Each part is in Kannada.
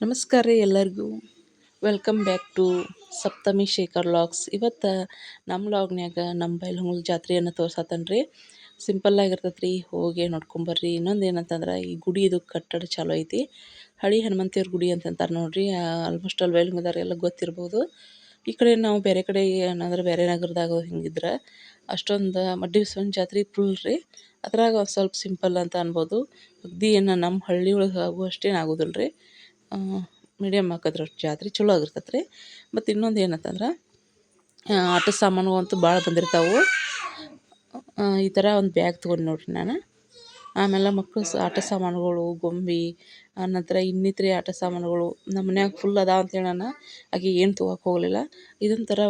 ನಮಸ್ಕಾರ ಎಲ್ಲರಿಗೂ welcome back to Saptami Shekhar vlogs ಇವತ್ತು ನಮ್ಮ ಲಾಗ್ನ್ಯಾಗ ನಮ್ಮ ಬೈಲಹೊಂಗಲ್ ಜಾತ್ರೆಯನ್ನು ತೋರ್ಸತ್ತೇನೆ ರೀ ಸಿಂಪಲ್ ಆಗಿರ್ತೈತೆ ರೀ ಹೋಗಿ ನೋಡ್ಕೊಂಬರ್ರಿ ಇನ್ನೊಂದು ಏನಂತಂದ್ರೆ, ಈ ಗುಡಿ ಇದು ಕಟ್ಟಡ ಚಾಲೋ ಐತಿ. ಹಳಿ ಹನುಮಂತೇವ್ರ ಗುಡಿ ಅಂತಂತಾರೆ ನೋಡ್ರಿ. ಆಲ್ಮೋಸ್ಟ್ ಅಲ್ಲಿ ಬೈಲಹೊಂಗದವ್ರಿಗೆಲ್ಲ ಗೊತ್ತಿರ್ಬೋದು. ಈ ಕಡೆ ನಾವು ಬೇರೆ ಕಡೆ ಏನಂದ್ರೆ, ಬೇರೆ ನಗರದಾಗ ಹಿಂಗಿದ್ರೆ. ಅಷ್ಟೊಂದು ಮಡ್ಡಿ ಬಸವನ ಜಾತ್ರೆ ಫುಲ್ ರೀ. ಅದ್ರಾಗ ಸ್ವಲ್ಪ ಸಿಂಪಲ್ ಅಂತ ಅನ್ಬೋದು. ಅಗ್ದಿ ಏನು ನಮ್ಮ ಹಳ್ಳಿ ಒಳಗೆ ಆಗುವಷ್ಟೇನು ಆಗೋದಿಲ್ಲ ರೀ ಮೀಡಿಯಮ್ ಹಾಕಿದ್ರೆ ಜಾತ್ರೆ ಚಲೋ ಆಗಿರ್ತೈತೆ ರೀ ಮತ್ತು ಇನ್ನೊಂದು ಏನಂತಂದ್ರೆ ಆಟ ಅಂತೂ ಭಾಳ ಬಂದಿರ್ತಾವೆ. ಈ ಥರ ಒಂದು ಬ್ಯಾಗ್ ತೊಗೊಂಡು ನೋಡಿರಿ ನಾನು. ಆಮೇಲೆ ಮಕ್ಕಳು ಆಟ ಸಾಮಾನುಗಳು, ಗೊಂಬೆ ಆನಂತರ ಇನ್ನಿತರೆ ಆಟ ಸಾಮಾನುಗಳು ನಮ್ಮ ಮನ್ಯಾಗ ಫುಲ್ ಅದಾವ ಅಂತೇಳಿ ನಾನು ಆಕೆ ಏನು ತೊಗೊಳಕ್ಕೆ ಹೋಗಲಿಲ್ಲ. ಇದೊಂಥರ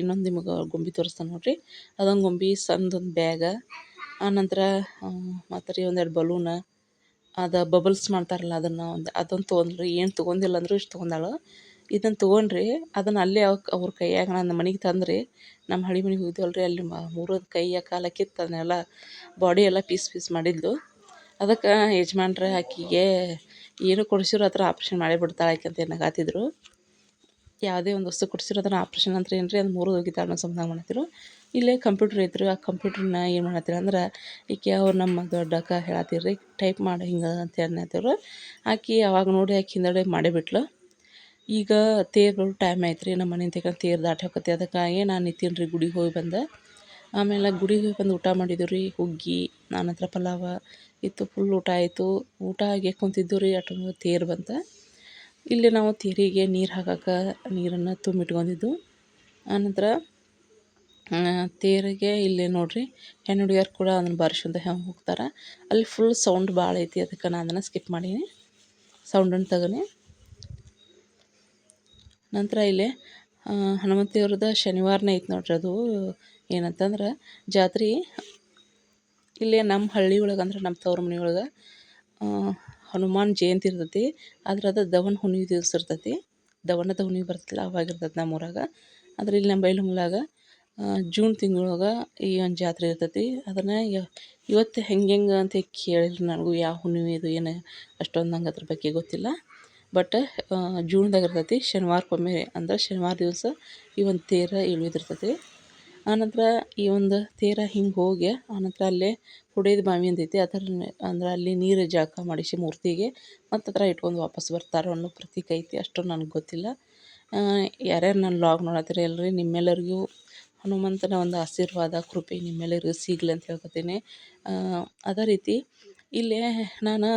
ಇನ್ನೊಂದು ನಿಮಗೆ ಗೊಂಬೆ ತೋರಿಸ್ತಾನೆ ನೋಡಿರಿ. ಅದೊಂದು ಗೊಂಬೆ ಸಣ್ಣದೊಂದು ಬ್ಯಾಗ ಆನಂತರ ಮತ್ತು ರೀ ಒಂದೆರಡು ಬಲೂನ ಅದು ಬಬಲ್ಸ್ ಮಾಡ್ತಾರಲ್ಲ ಅದನ್ನು ಒಂದು ಅದನ್ನು ತೊಗೊಂಡ್ರಿ, ಏನು ತಗೊಂಡಿಲ್ಲ ಅಂದರೂ ಇಷ್ಟು ತೊಗೊಂಡಾಳು. ಇದನ್ನು ತೊಗೊಂಡ್ರಿ, ಅದನ್ನು ಅಲ್ಲೇ ಅವ್ರ ಕೈಯಾಗ ನನ್ನ ಮನೆಗೆ ತಂದ್ರಿ. ನಮ್ಮ ಹಳಿ ಮನೆಗೆ ಹೋಗಿದ್ವಲ್ಲ ರೀ ಅಲ್ಲಿ ಮೂರದ ಕೈಯ ಕಾಲ ಕಿತ್ತು ಅದನ್ನೆಲ್ಲ ಬಾಡಿ ಎಲ್ಲ ಪೀಸ್ ಪೀಸ್ ಮಾಡಿದ್ಲು. ಅದಕ್ಕೆ ಯಜಮಾನ್ರು ಆಕಿಗೆ, ಏನು ಕೊಡಿಸಿರೋ ಹತ್ರ ಆಪ್ರೇಷನ್ ಮಾಡೇ ಬಿಡ್ತಾಳೆ ಆಕೆ ಅಂತ ಎನ್ನಕತ್ತಿದ್ರು ಯಾವುದೇ ಒಂದು ವಸ್ತು ಕೊಡಿಸಿರೋ ಅದನ್ನು ಆಪ್ರೇಷನ್ ಅಂತ ಏನು ರೀ ಅದು ಮೂರು ಹೋಗಿದ್ದಾಳೆ ಅನ್ನೋ ಸಂಬಂಧ ಮಾಡತ್ತಿರು ಇಲ್ಲೇ ಕಂಪ್ಯೂಟ್ರ್ ಐತ್ರಿ, ಆ ಕಂಪ್ಯೂಟ್ರನ್ನ ಏನು ಮಾಡತ್ತೀರ ಅಂದ್ರೆ, ಈಕೆ ಅವ್ರು ನಮ್ಮ ದೊಡ್ಡ ಅಕ್ಕ ಹೇಳತ್ತಿರ್ರಿ ಟೈಪ್ ಮಾಡಿ, ಹಿಂಗೆ ಅಂತ ಅನ್ನತ್ತಿರು ಆಕೆ ಅವಾಗ ನೋಡಿ ಆಕೆ ಹಿಂದಡೆ ಮಾಡಿಬಿಟ್ಲು ಈಗ ತೇರು ಟೈಮ್ ಆಯ್ತು ರೀ ನಮ್ಮ ಮನೆ ತಗೊಂಡು ತೇರು ದಾಟಿ ಹೋಗತ್ತೆ ಅದಕ್ಕಾಗಿ ನಾನು ನಿಂತೀನಿ ರೀ, ಗುಡಿಗೆ ಹೋಗಿ ಬಂದೆ. ಆಮೇಲೆ ಗುಡಿಗೆ ಹೋಗಿ ಬಂದು ಊಟ ಮಾಡಿದ್ದೀವಿ ರೀ, ಹುಗ್ಗಿ ನನ್ನ ಹತ್ರ ಪಲಾವ, ಇತ್ತು ಫುಲ್ ಊಟ ಆಯಿತು. ಊಟ ಆಗಿ ಕುಂತಿದ್ದು ರೀ ಅಷ್ಟು ತೇರು ಬಂತ. ಇಲ್ಲಿ ನಾವು ತೇರಿಗೆ ನೀರು ಹಾಕಕ್ಕೆ ನೀರನ್ನು ತುಂಬಿಟ್ಕೊಂಡಿದ್ದು ಆನಂತರ ತೇರಿಗೆ ಇಲ್ಲಿ ನೋಡ್ರಿ ಹೆಣ್ಣು ಹುಡುಗಿಯರು ಕೂಡ ಅದನ್ನು ಬಾರಿಸ್ಕೊಂತ ಹೆಂಗೆ ಹೋಗ್ತಾರೆ. ಅಲ್ಲಿ ಫುಲ್ ಸೌಂಡ್ ಭಾಳ ಐತಿ, ಅದಕ್ಕೆ ನಾನು ಅದನ್ನು ಸ್ಕಿಪ್ ಮಾಡೀನಿ. ಸೌಂಡನ್ನು ತಗನಿ. ನಂತರ ಇಲ್ಲಿ ಹನುಮಂತ ಶನಿವಾರನೇ ಐತಿ ನೋಡ್ರಿ ಅದು. ಏನಂತಂದ್ರೆ, ಜಾತ್ರೆ, ಇಲ್ಲಿ ನಮ್ಮ ಹಳ್ಳಿ ಒಳಗೆ ಅಂದ್ರೆ ನಮ್ಮ ತವ್ರ ಮನೆ ಒಳಗೆ ಹನುಮಾನ್ ಜಯಂತಿ ಇರ್ತೈತಿ. ಆದ್ರೆ ಅದು ದವನ ಹುಣ್ಣಿಮೆ ದಿವಸ ಇರ್ತೈತಿ. ದವನದ ಹುಣ್ಣಿಮೆ ಬರ್ತಲ್ಲ ಅವಾಗಿರ್ತೈತಿ ನಮ್ಮ ಊರಾಗ. ಆದ್ರೆ ಇಲ್ಲಿ ನಮ್ಮ ಬೈಲಹೊಂಗಲಾಗ ಜೂನ್ ತಿಂಗಳೊಳಗೆ ಈ ಒಂದು ಜಾತ್ರೆ ಇರ್ತೈತಿ. ಅದನ್ನು ಇವತ್ತು ಹೆಂಗೆ ಹೆಂಗೆ ಅಂತ ಕೇಳಿರಿ ನನಗೂ ಯಾವ ಹುಣ್ಣಿಮೆ ಇದು ಏನು ಅಷ್ಟೊಂದು ನಂಗೆ ಅದ್ರ ಬಗ್ಗೆ ಗೊತ್ತಿಲ್ಲ. ಬಟ್ ಜೂನ್ದಾಗ ಇರ್ತೈತಿ, ಶನಿವಾರಕ್ಕೊಮ್ಮೆ ಅಂದ್ರೆ ಶನಿವಾರ ದಿವಸ ಈ ಒಂದು ತೇರ ಇಳಿದಿರ್ತೈತಿ ಆನಂತರ ಈ ಒಂದು ತೇರ ಹಿಂಗೆ ಹೋಗಿ, ಆನಂತರ ಅಲ್ಲೇ ಹುಡೇದ ಬಾವಿ ಅಂತೈತಿ ಅದರ ಅಂದ್ರೆ ಅಲ್ಲಿ ನೀರು ಜಳಕ ಮಾಡಿಸಿ ಮೂರ್ತಿಗೆ ಮತ್ತು ಹತ್ರ ಇಟ್ಕೊಂಡು ವಾಪಸ್ ಬರ್ತಾರೆ ಅನ್ನೋ ಪ್ರತೀಕ ಐತಿ. ಅಷ್ಟೊಂದು ನನಗೆ ಗೊತ್ತಿಲ್ಲ. ಯಾರ್ಯಾರು ನನ್ನ ಲಾಗ್ ನೋಡತ್ತೀರ ಎಲ್ಲರಿ ನಿಮ್ಮೆಲ್ಲರಿಗೂ ಹನುಮಂತನ ಒಂದು ಆಶೀರ್ವಾದ, ಕೃಪೆ ನಿಮ್ಮ ನಿಮ್ಮೆಲ್ಲರಿಗೂ ಸಿಗಲಿ ಅಂತ ಹೇಳ್ಕೊತೀನಿ. ಅದೇ ರೀತಿ ಇಲ್ಲಿ ನಾನು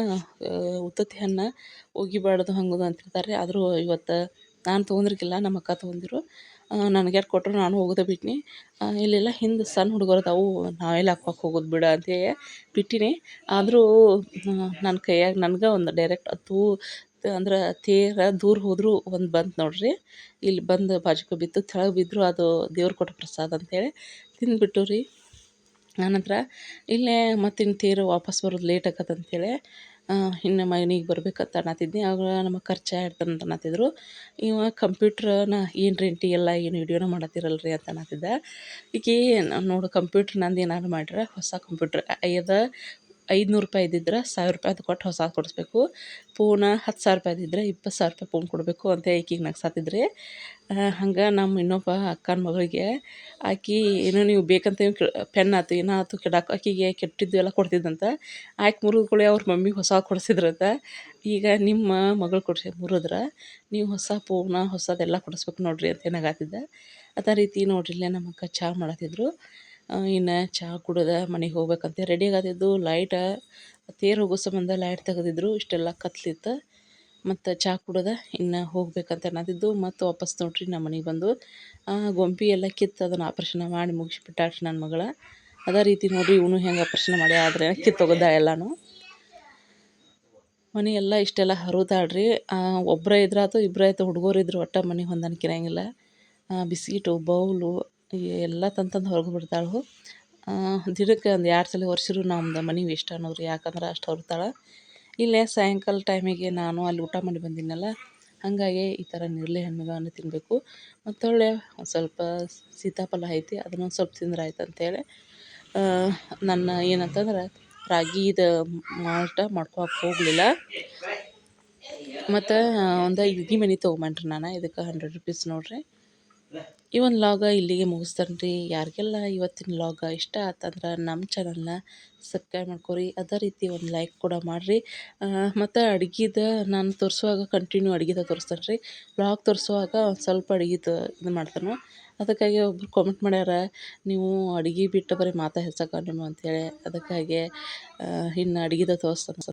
ಉತ್ತತ್ತಿ ಹೋಗಿ ಒಗಿಬಾರ್ದು ಹಂಗದು ಅಂತಿರ್ತಾರೆ ಆದರೂ ಇವತ್ತು ನಾನು ತೊಗೊಂಡಿರ್ಕಿಲ್ಲ ನಮ್ಮ ಅಕ್ಕ ತೊಗೊಂಡಿರು ನನಗೆ ಯಾರು ಕೊಟ್ಟರು ನಾನು ಹೋಗೋದೇ ಬಿಟ್ಟಿನಿ ಇಲ್ಲೆಲ್ಲ ಹಿಂದೆ ಸಣ್ಣ ಹುಡುಗರು ಅದಾವು ನಾವೆಲ್ಲ ಹಾಕೋಕೆ ಹೋಗೋದು ಬಿಡ ಅಂತೇಳಿ ಬಿಟ್ಟಿನಿ. ಆದರೂ ನನ್ನ ಕೈಯಾಗ ನನ್ಗೆ ಒಂದು ಡೈರೆಕ್ಟ್ ಅದು ಅಂದ್ರೆ ತೇರು ದೂರ ಹೋದರೂ ಒಂದು ಬಂತು ನೋಡ್ರಿ. ಇಲ್ಲಿ ಬಂದು ಬಾಜುಕ ಬಿತ್ತು, ಕೆಳಗೆ ಬಿದ್ದರೂ ಅದು ದೇವ್ರು ಕೊಟ್ಟ ಪ್ರಸಾದ ಅಂತೇಳಿ ತಿಂದುಬಿಟ್ಟು ರೀ. ಆನಂತರ ಇಲ್ಲೇ ಮತ್ತಿನ್ನು ತೇರು ವಾಪಸ್ ಬರೋದು ಲೇಟ್ ಆಗತ್ತೆ ಅಂತೇಳಿ ಇನ್ನು ಮನೆಗೆ ಬರ್ಬೇಕಂತ ಅನ್ನತ್ತಿದ್ನಿ ಆಗ ನಮ್ಮ ಖರ್ಚು ಅಂತ ಅನ್ನತ್ತಿದ್ರು ಇವ ಕಂಪ್ಯೂಟ್ರನ ಏನು ರೆಂಟಿ ಎಲ್ಲ ಏನು ವಿಡಿಯೋನ ಮಾಡತ್ತಿರಲ್ಲ ರೀ ಅಂತ ಅನ್ನತ್ತಿದ್ದ ಈಕೆ, ನೋಡು ಕಂಪ್ಯೂಟ್ರ್ ನಂದು ಏನಾದ್ರು ಮಾಡ್ರೆ, ಹೊಸ ಕಂಪ್ಯೂಟ್ರ್ ಅಯ್ಯದ ಐದುನೂರು ರೂಪಾಯಿ ಇದ್ದಿದ್ರೆ ಸಾವಿರ ರೂಪಾಯ್ದು ಕೊಟ್ಟು ಹೊಸಾದು ಕೊಡಿಸ್ಬೇಕು. ಪೂನ ಹತ್ತು ಸಾವಿರ ರೂಪಾಯಿ ಇದ್ದಿದ್ರೆ ಇಪ್ಪತ್ತು ಸಾವಿರ ರೂಪಾಯಿ ಪೂನ್ ಕೊಡಬೇಕು ಅಂತ ಈಕಿಗೆ ನಗ್ಸಾತಿದ್ರಿ. ಹಂಗೆ ನಮ್ಮ ಇನ್ನೊಬ್ಬ ಅಕ್ಕನ ಮಗಳಿಗೆ ಆಕೆ, ಏನೋ ನೀವು ಬೇಕಂತ ಪೆನ್ ಆಯ್ತು ಏನೋ ಆಯ್ತು ಕೆಡಾಕ, ಆಕಿಗೆ ಕೆಟ್ಟಿದ್ದು ಎಲ್ಲ ಕೊಡ್ತಿದ್ದಂತ. ಆಕೆ ಮುರಿದ್ಕೊಳ್ಳಿ ಅವ್ರ ಮಮ್ಮಿಗೆ ಹೊಸ ಕೊಡಿಸಿದ್ರಂತ. ಈಗ ನಿಮ್ಮ ಮಗಳು ಕೊಡಿಸಿ, ಮುರಿದ್ರೆ, ನೀವು ಹೊಸ ಪೂನ ಹೊಸದೆಲ್ಲ ಕೊಡಿಸ್ಬೇಕು ನೋಡಿರಿ ಅಂತ ಏನಾಗತ್ತಿದ್ದ ಅದೇ ರೀತಿ ನೋಡ್ರಿ ಇಲ್ಲೇ ನಮ್ಮ ಅಕ್ಕ ಚಹಾ ಮಾಡತ್ತಿದ್ರು ಇನ್ನು ಚಹಾ ಕುಡಿದ ಮನೆಗೆ ಹೋಗ್ಬೇಕಂತ. ರೆಡಿ ಆಗದಿದ್ದು ಲೈಟ ತೇರು ಹೋಗೋ ಸಂಬಂಧ ಲೈಟ್ ತೆಗೆದಿದ್ರು ಇಷ್ಟೆಲ್ಲ ಕತ್ಲಿತ್ತು. ಮತ್ತು ಚಹಾ ಕುಡಿದ ಇನ್ನು ಹೋಗ್ಬೇಕಂತ ಅನ್ನೋದಿದ್ದು ಮತ್ತು ವಾಪಸ್ ನೋಡ್ರಿ ನಮ್ಮ ಮನೆಗೆ ಬಂದು. ಗೊಂಬಿ ಎಲ್ಲ ಕಿತ್ತು, ಅದನ್ನು ಆಪ್ರೇಷನ್ ಮಾಡಿ ಮುಗಿಸ್ಬಿಟ್ಟಾಳ್ರಿ ನನ್ನ ಮಗಳ. ಅದೇ ರೀತಿ ನೋಡಿರಿ ಇವನು ಹೆಂಗೆ ಆಪ್ರೇಷನ್ ಮಾಡಿ ಆದರೆ ಕಿತ್ತೋಗದ ಎಲ್ಲನೂ. ಮನೆ ಎಲ್ಲ ಇಷ್ಟೆಲ್ಲ ಹರಿದಾಡ್ರಿ ಒಬ್ಬರೇ ಇದ್ರಾತು ಇಬ್ಬರೇ ಆಯ್ತು ಹುಡುಗರು ಇದ್ರು, ಒಟ್ಟು ಮನೆ ಹೊಂದಾಣಿಕೆ ಇರೋಂಗಿಲ್ಲ. ಬಿಸ್ಕಿಟು, ಬೌಲು ಎಲ್ಲ ತಂತಂದು ತಂದು ಹೊರಗೆ ಬಿಡ್ತಾಳು. ದಿನಕ್ಕೆ ಒಂದು ಎರಡು ಸಲ ವರ್ಷರು ನಮ್ದು ಮನೆ ವೇಸ್ಟ್ ಅನ್ನೋದು ಯಾಕಂದ್ರೆ ಅಷ್ಟು ಹೊರ್ತಾಳೆ ಇಲ್ಲೇ ಸಾಯಂಕಾಲ ಟೈಮಿಗೆ ನಾನು ಅಲ್ಲಿ ಊಟ ಮಾಡಿ ಬಂದಿನಲ್ಲ, ಹಾಗಾಗಿ ಈ ಥರ ನೇರಳೆ ಹಣ್ಣುಗಳನ್ನು ತಿನ್ನಬೇಕು ಮತ್ತು ಒಳ್ಳೆ ಒಂದು ಸ್ವಲ್ಪ ಸೀತಾಫಲ ಐತಿ, ಅದನ್ನು ಸ್ವಲ್ಪ ತಿಂದ್ರೆ ಆಯ್ತು ಅಂತೇಳಿ ನನ್ನ ಏನಂತಂದ್ರೆ ರಾಗಿದು ಮಾರಾಟ ಮಾಡ್ಕೊಳಕ್ಕೆ ಹೋಗಲಿಲ್ಲ. ಮತ್ತು ಒಂದು ಇಡ್ಲಿ ಮನೆ ತೊಗೊಂಬನ್ರಿ ನಾನು, ಇದಕ್ಕೆ ಹಂಡ್ರೆಡ್ ರುಪೀಸ್ ನೋಡಿರಿ. ಈ ಒಂದು ಲಾಗ ಇಲ್ಲಿಗೆ ಮುಗಿಸ್ತಾನೆ ರೀ ಯಾರಿಗೆಲ್ಲ ಇವತ್ತಿನ ಲಾಗ ಇಷ್ಟ ಆತಂದ್ರೆ ನಮ್ಮ ಚಾನಲ್ನ ಸಬ್ಸ್ಕ್ರೈಬ್ ಮಾಡ್ಕೊರಿ. ಅದೇ ರೀತಿ ಒಂದು ಲೈಕ್ ಕೂಡ ಮಾಡಿರಿ. ಮತ್ತು ಅಡುಗೆದ ನಾನು ತೋರಿಸುವಾಗ ಕಂಟಿನ್ಯೂ ಅಡುಗೆದ ತೋರಿಸ್ತಾನೆ ರೀ ವ್ಲಾಗ್ ತೋರಿಸುವಾಗ ಒಂದು ಸ್ವಲ್ಪ ಅಡುಗೆದು ಇದು ಮಾಡ್ತಾನೆ. ಅದಕ್ಕಾಗಿ ಒಬ್ರು ಕಾಮೆಂಟ್ ಮಾಡ್ಯಾರ, ನೀವು ಅಡುಗೆ ಬಿಟ್ಟು ಬರೀ ಮಾತಾ ಹೆಚ್ಚಾಕ ನಿಮ್ಮ ಅಂತೇಳಿ ಅದಕ್ಕಾಗಿ ಇನ್ನು ಅಡುಗೆದ ತೋರಿಸ್ತೇನೆ.